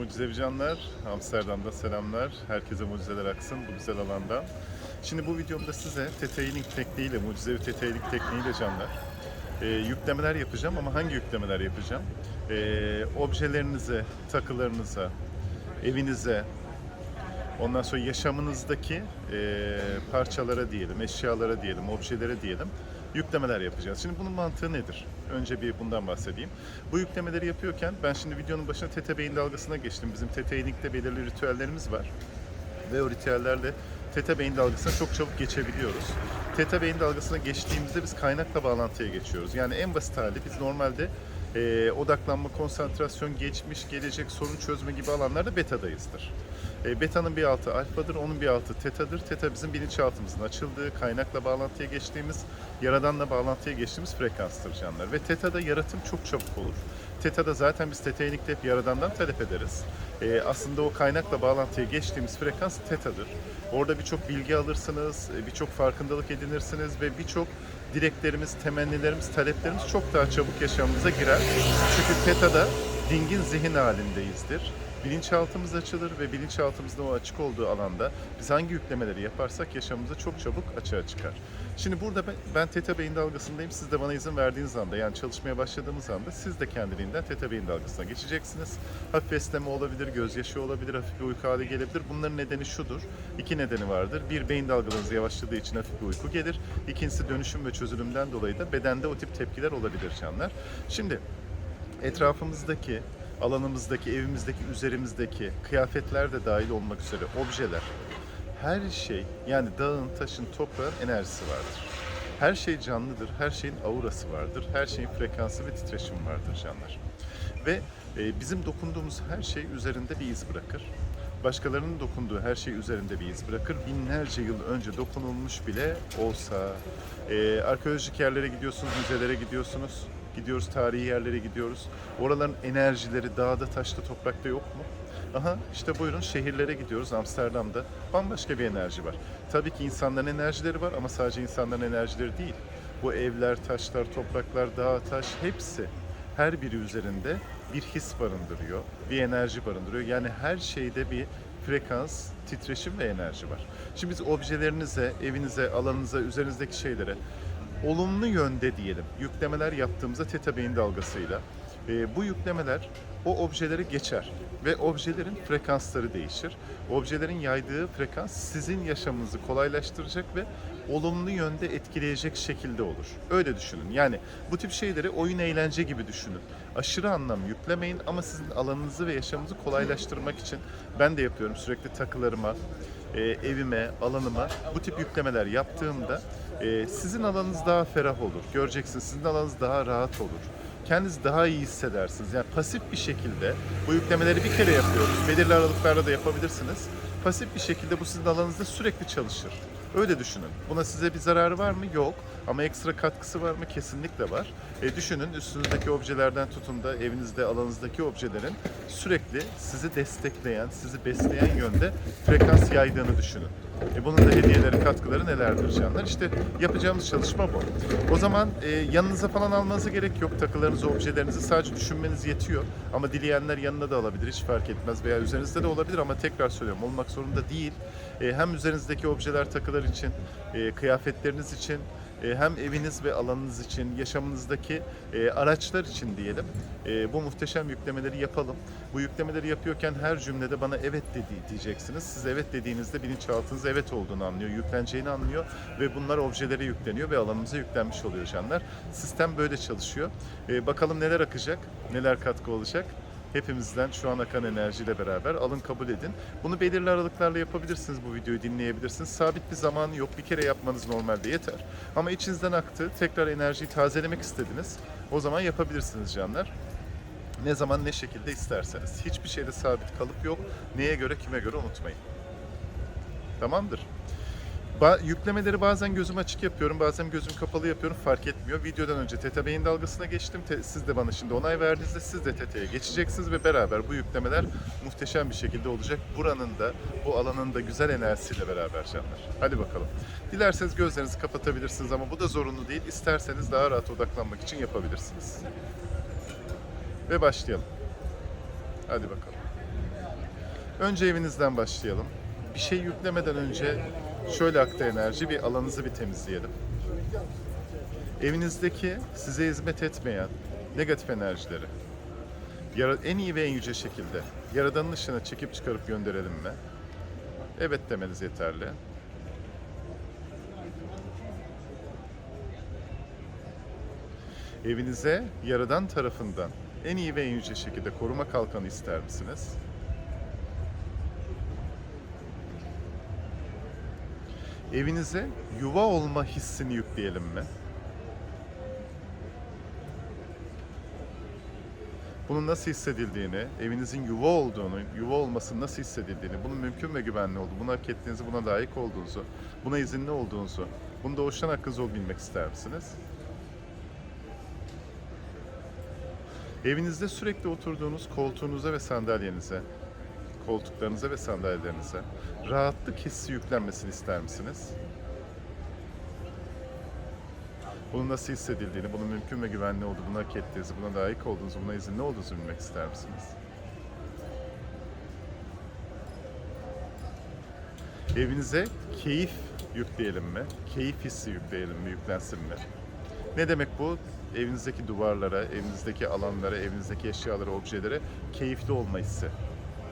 Mucizevi canlar, Amsterdam'da selamlar. Herkese mucizeler aksın bu güzel alanda. Şimdi bu videomda size tetailing tekniğiyle, mucizevi tetailing tekniğiyle canlar e, yüklemeler yapacağım ama hangi yüklemeler yapacağım? E, objelerinize, takılarınıza, evinize, ondan sonra yaşamınızdaki e, parçalara diyelim, eşyalara diyelim, objelere diyelim yüklemeler yapacağız. Şimdi bunun mantığı nedir? Önce bir bundan bahsedeyim. Bu yüklemeleri yapıyorken ben şimdi videonun başına Tete Beyin dalgasına geçtim. Bizim Tete Healing'de belirli ritüellerimiz var. Ve o ritüellerle Teta beyin dalgasına çok çabuk geçebiliyoruz. Teta beyin dalgasına geçtiğimizde biz kaynakla bağlantıya geçiyoruz. Yani en basit hali biz normalde e, odaklanma, konsantrasyon, geçmiş, gelecek, sorun çözme gibi alanlarda betadayızdır. E, beta'nın bir altı alfadır, onun bir altı tetadır. Teta bizim bilinçaltımızın açıldığı, kaynakla bağlantıya geçtiğimiz, yaradanla bağlantıya geçtiğimiz frekanstır canlar. Ve teta'da yaratım çok çabuk olur. Teta'da zaten biz tetainikte hep yaradandan talep ederiz. E, aslında o kaynakla bağlantıya geçtiğimiz frekans teta'dır. Orada birçok bilgi alırsınız, e, birçok farkındalık edinirsiniz ve birçok dileklerimiz, temennilerimiz, taleplerimiz çok daha çabuk yaşamımıza girer. Çünkü teta'da dingin zihin halindeyizdir. Bilinçaltımız açılır ve bilinçaltımızda o açık olduğu alanda biz hangi yüklemeleri yaparsak yaşamımıza çok çabuk açığa çıkar. Şimdi burada ben, ben Teta Beyin dalgasındayım. Siz de bana izin verdiğiniz anda yani çalışmaya başladığımız anda siz de kendiliğinden Teta Beyin dalgasına geçeceksiniz. Hafif esneme olabilir, gözyaşı olabilir, hafif bir uyku hali gelebilir. Bunların nedeni şudur. İki nedeni vardır. Bir beyin dalgalarınız yavaşladığı için hafif bir uyku gelir. İkincisi dönüşüm ve çözülümden dolayı da bedende o tip tepkiler olabilir canlar. Şimdi etrafımızdaki alanımızdaki, evimizdeki, üzerimizdeki kıyafetler de dahil olmak üzere objeler, her şey yani dağın, taşın, toprağın enerjisi vardır. Her şey canlıdır, her şeyin aurası vardır, her şeyin frekansı ve titreşimi vardır canlar. Ve e, bizim dokunduğumuz her şey üzerinde bir iz bırakır. Başkalarının dokunduğu her şey üzerinde bir iz bırakır. Binlerce yıl önce dokunulmuş bile olsa. E, arkeolojik yerlere gidiyorsunuz, müzelere gidiyorsunuz. Gidiyoruz, tarihi yerlere gidiyoruz. Oraların enerjileri dağda, taşta, toprakta yok mu? Aha işte buyurun şehirlere gidiyoruz Amsterdam'da. Bambaşka bir enerji var. Tabii ki insanların enerjileri var ama sadece insanların enerjileri değil. Bu evler, taşlar, topraklar, dağ, taş hepsi her biri üzerinde bir his barındırıyor, bir enerji barındırıyor. Yani her şeyde bir frekans, titreşim ve enerji var. Şimdi biz objelerinize, evinize, alanınıza, üzerinizdeki şeylere olumlu yönde diyelim yüklemeler yaptığımızda teta beyin dalgasıyla e, bu yüklemeler o objeleri geçer ve objelerin frekansları değişir. Objelerin yaydığı frekans sizin yaşamınızı kolaylaştıracak ve olumlu yönde etkileyecek şekilde olur. Öyle düşünün. Yani bu tip şeyleri oyun eğlence gibi düşünün. Aşırı anlam yüklemeyin ama sizin alanınızı ve yaşamınızı kolaylaştırmak için ben de yapıyorum sürekli takılarıma, e, evime, alanıma bu tip yüklemeler yaptığımda e, sizin alanınız daha ferah olur. Göreceksiniz sizin alanınız daha rahat olur. Kendinizi daha iyi hissedersiniz. Yani pasif bir şekilde bu yüklemeleri bir kere yapıyoruz. Belirli aralıklarla da yapabilirsiniz. Pasif bir şekilde bu sizin alanınızda sürekli çalışır. Öyle düşünün. Buna size bir zararı var mı? Yok. Ama ekstra katkısı var mı? Kesinlikle var. E, düşünün üstünüzdeki objelerden tutun da evinizde, alanınızdaki objelerin sürekli sizi destekleyen, sizi besleyen yönde frekans yaydığını düşünün. E, bunun da hediyeleri, katkıları nelerdir canlar? İşte yapacağımız çalışma bu. O zaman e, yanınıza falan almanıza gerek yok. Takılarınızı, objelerinizi sadece düşünmeniz yetiyor. Ama dileyenler yanına da alabilir, hiç fark etmez. Veya üzerinizde de olabilir ama tekrar söylüyorum olmak zorunda değil. E, hem üzerinizdeki objeler, takılar için, e, kıyafetleriniz için, e, hem eviniz ve alanınız için, yaşamınızdaki araçlar için diyelim bu muhteşem yüklemeleri yapalım. Bu yüklemeleri yapıyorken her cümlede bana evet dedi diyeceksiniz. Siz evet dediğinizde bilinçaltınız evet olduğunu anlıyor, yükleneceğini anlıyor ve bunlar objelere yükleniyor ve alanımıza yüklenmiş oluyor canlar. Sistem böyle çalışıyor. Bakalım neler akacak, neler katkı olacak. Hepimizden şu an akan enerjiyle beraber alın kabul edin. Bunu belirli aralıklarla yapabilirsiniz bu videoyu dinleyebilirsiniz. Sabit bir zamanı yok. Bir kere yapmanız normalde yeter. Ama içinizden aktı. Tekrar enerjiyi tazelemek istediniz. O zaman yapabilirsiniz canlar. Ne zaman ne şekilde isterseniz. Hiçbir şeyde sabit kalıp yok. Neye göre kime göre unutmayın. Tamamdır. Ba- yüklemeleri bazen gözüm açık yapıyorum, bazen gözüm kapalı yapıyorum fark etmiyor. Videodan önce Teta Beyin dalgasına geçtim. Te- siz de bana şimdi onay verdiğinizde siz de Teta'ya geçeceksiniz ve beraber bu yüklemeler muhteşem bir şekilde olacak. Buranın da bu alanın da güzel enerjisiyle beraber canlar. Hadi bakalım. Dilerseniz gözlerinizi kapatabilirsiniz ama bu da zorunlu değil. İsterseniz daha rahat odaklanmak için yapabilirsiniz. Ve başlayalım. Hadi bakalım. Önce evinizden başlayalım. Bir şey yüklemeden önce şöyle akta enerji bir alanınızı bir temizleyelim. Evinizdeki size hizmet etmeyen negatif enerjileri en iyi ve en yüce şekilde Yaradan'ın ışığına çekip çıkarıp gönderelim mi? Evet demeniz yeterli. Evinize Yaradan tarafından en iyi ve en yüce şekilde koruma kalkanı ister misiniz? Evinize yuva olma hissini yükleyelim mi? Bunun nasıl hissedildiğini, evinizin yuva olduğunu, yuva olmasının nasıl hissedildiğini, bunun mümkün ve güvenli olduğunu, bunu hak ettiğinizi, buna layık olduğunuzu, buna izinli olduğunuzu, bunu doğuştan hakkınız olduğunu bilmek ister misiniz? Evinizde sürekli oturduğunuz koltuğunuza ve sandalyenize, koltuklarınıza ve sandalyelerinize rahatlık hissi yüklenmesini ister misiniz? Bunun nasıl hissedildiğini, bunun mümkün ve güvenli olduğunu, hak ettiğinizi, buna layık olduğunuzu, buna izinli olduğunuzu bilmek ister misiniz? Evinize keyif yükleyelim mi? Keyif hissi yükleyelim mi, yüklensin mi? Ne demek bu? Evinizdeki duvarlara, evinizdeki alanlara, evinizdeki eşyalara, objelere keyifli olma hissi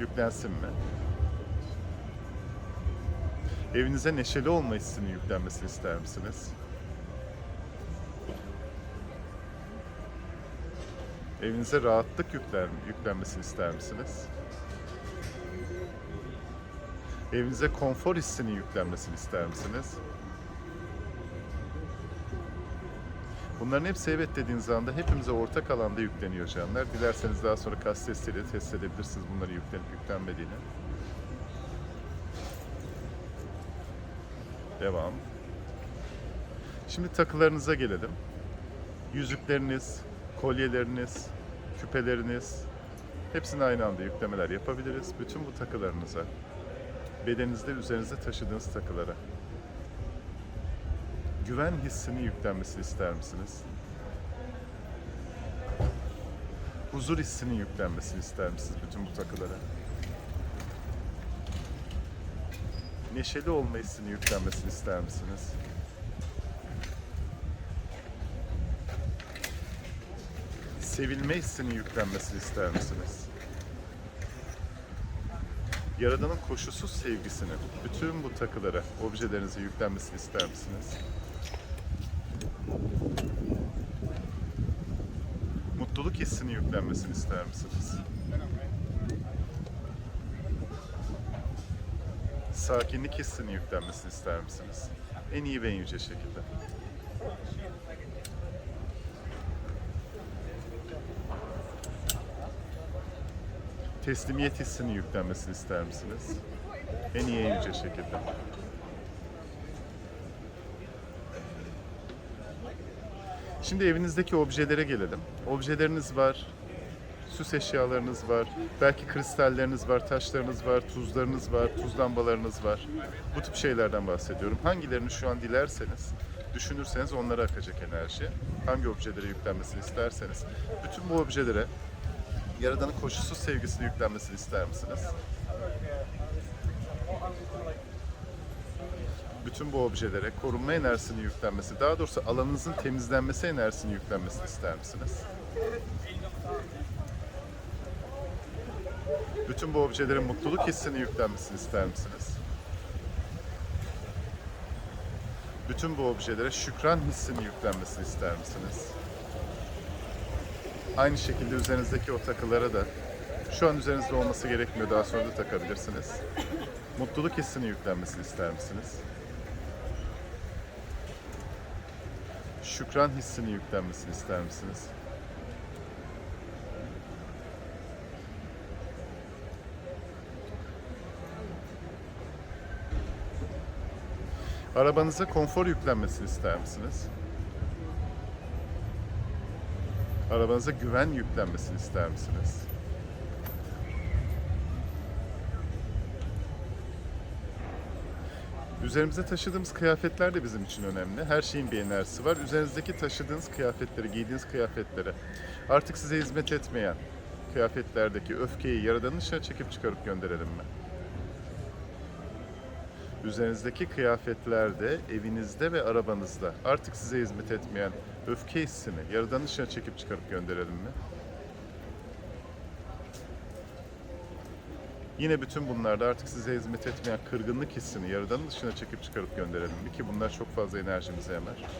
yüklensin mi? Evinize neşeli olma hissinin yüklenmesini ister misiniz? Evinize rahatlık yüklen, yüklenmesini ister misiniz? Evinize konfor hissinin yüklenmesini ister misiniz? Bunların hepsi evet dediğiniz anda hepimize ortak alanda yükleniyor canlar. Dilerseniz daha sonra kas testiyle test edebilirsiniz bunları yüklenip yüklenmediğini. Devam. Şimdi takılarınıza gelelim. Yüzükleriniz, kolyeleriniz, küpeleriniz hepsini aynı anda yüklemeler yapabiliriz. Bütün bu takılarınıza, bedeninizde üzerinizde taşıdığınız takılara güven hissini yüklenmesini ister misiniz? Huzur hissinin yüklenmesini ister misiniz bütün bu takılara? Neşeli olma hissini yüklenmesini ister misiniz? Sevilme hissinin yüklenmesini ister misiniz? Yaradan'ın koşulsuz sevgisinin bütün bu takılara, objelerinize yüklenmesini ister misiniz? Mutluluk hissinin yüklenmesini ister misiniz? Sakinlik hissinin yüklenmesini ister misiniz? En iyi ve en yüce şekilde. Teslimiyet hissinin yüklenmesini ister misiniz? En iyi en yüce şekilde. Şimdi evinizdeki objelere gelelim. Objeleriniz var, süs eşyalarınız var, belki kristalleriniz var, taşlarınız var, tuzlarınız var, tuz lambalarınız var. Bu tip şeylerden bahsediyorum. Hangilerini şu an dilerseniz, düşünürseniz onlara akacak enerji. Hangi objelere yüklenmesini isterseniz. Bütün bu objelere Yaradan'ın koşulsuz sevgisini yüklenmesini ister misiniz? Bütün bu objelere korunma enerjisini yüklenmesi, daha doğrusu alanınızın temizlenmesi enerjisini yüklenmesini ister misiniz? Bütün bu objelerin mutluluk hissini yüklenmesini ister misiniz? Bütün bu objelere şükran hissini yüklenmesini ister misiniz? Aynı şekilde üzerinizdeki o takılara da şu an üzerinizde olması gerekmiyor daha sonra da takabilirsiniz. Mutluluk hissini yüklenmesini ister misiniz? Şükran hissini yüklenmesini ister misiniz? Arabanıza konfor yüklenmesini ister misiniz? Arabanıza güven yüklenmesini ister misiniz? Üzerimize taşıdığımız kıyafetler de bizim için önemli. Her şeyin bir enerjisi var. Üzerinizdeki taşıdığınız kıyafetlere, giydiğiniz kıyafetlere artık size hizmet etmeyen kıyafetlerdeki öfkeyi yaradanın dışına çekip çıkarıp gönderelim mi? Üzerinizdeki kıyafetlerde, evinizde ve arabanızda artık size hizmet etmeyen öfke hissini yaradanın dışına çekip çıkarıp gönderelim mi? Yine bütün bunlarda artık size hizmet etmeyen kırgınlık hissini yaradan dışına çekip çıkarıp gönderelim? Ki bunlar çok fazla enerjimizi emer.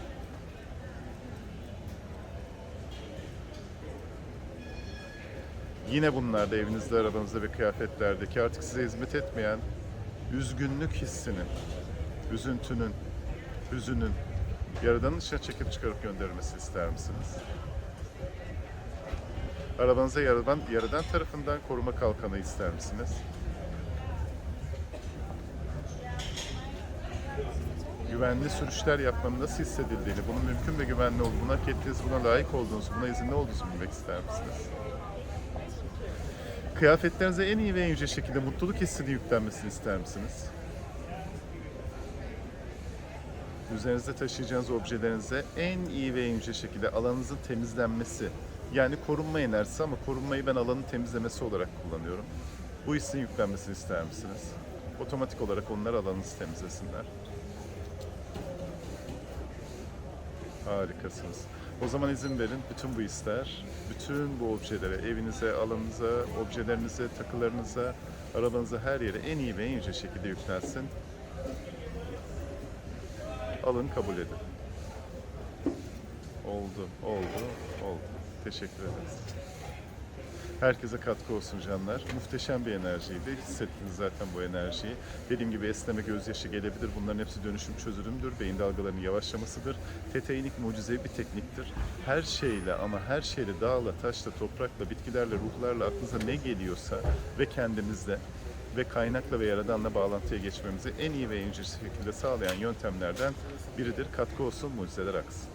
Yine bunlarda evinizde, arabanızda ve kıyafetlerdeki artık size hizmet etmeyen üzgünlük hissinin, üzüntünün, hüzünün yaradanın dışına çekip çıkarıp gönderilmesini ister misiniz? Arabanıza yaradan, yaradan tarafından koruma kalkanı ister misiniz? Güvenli sürüşler yapmanın nasıl hissedildiğini, bunun mümkün ve güvenli olduğunu, hak ettiğiniz, buna layık olduğunuzu, buna izinli olduğunuzu bilmek ister misiniz? Kıyafetlerinize en iyi ve en yüce şekilde mutluluk hissini yüklenmesini ister misiniz? Üzerinizde taşıyacağınız objelerinize en iyi ve en yüce şekilde alanınızın temizlenmesi. Yani korunma enerjisi ama korunmayı ben alanın temizlemesi olarak kullanıyorum. Bu hissin yüklenmesini ister misiniz? Otomatik olarak onlar alanınızı temizlesinler. Harikasınız. O zaman izin verin bütün bu hisler, bütün bu objelere, evinize, alanınıza, objelerinize, takılarınıza, arabanıza her yere en iyi ve en yüce şekilde yüklensin. Alın kabul edin. Oldu, oldu, oldu. Teşekkür ederiz. Herkese katkı olsun canlar. Muhteşem bir enerjiydi. Hissettiniz zaten bu enerjiyi. Dediğim gibi esneme, gözyaşı gelebilir. Bunların hepsi dönüşüm çözülümdür. Beyin dalgalarının yavaşlamasıdır. Teteinik mucizevi bir tekniktir. Her şeyle ama her şeyle dağla, taşla, toprakla, bitkilerle, ruhlarla aklınıza ne geliyorsa ve kendimizle ve kaynakla ve yaradanla bağlantıya geçmemizi en iyi ve en şekilde sağlayan yöntemlerden biridir. Katkı olsun, mucizeler aksın.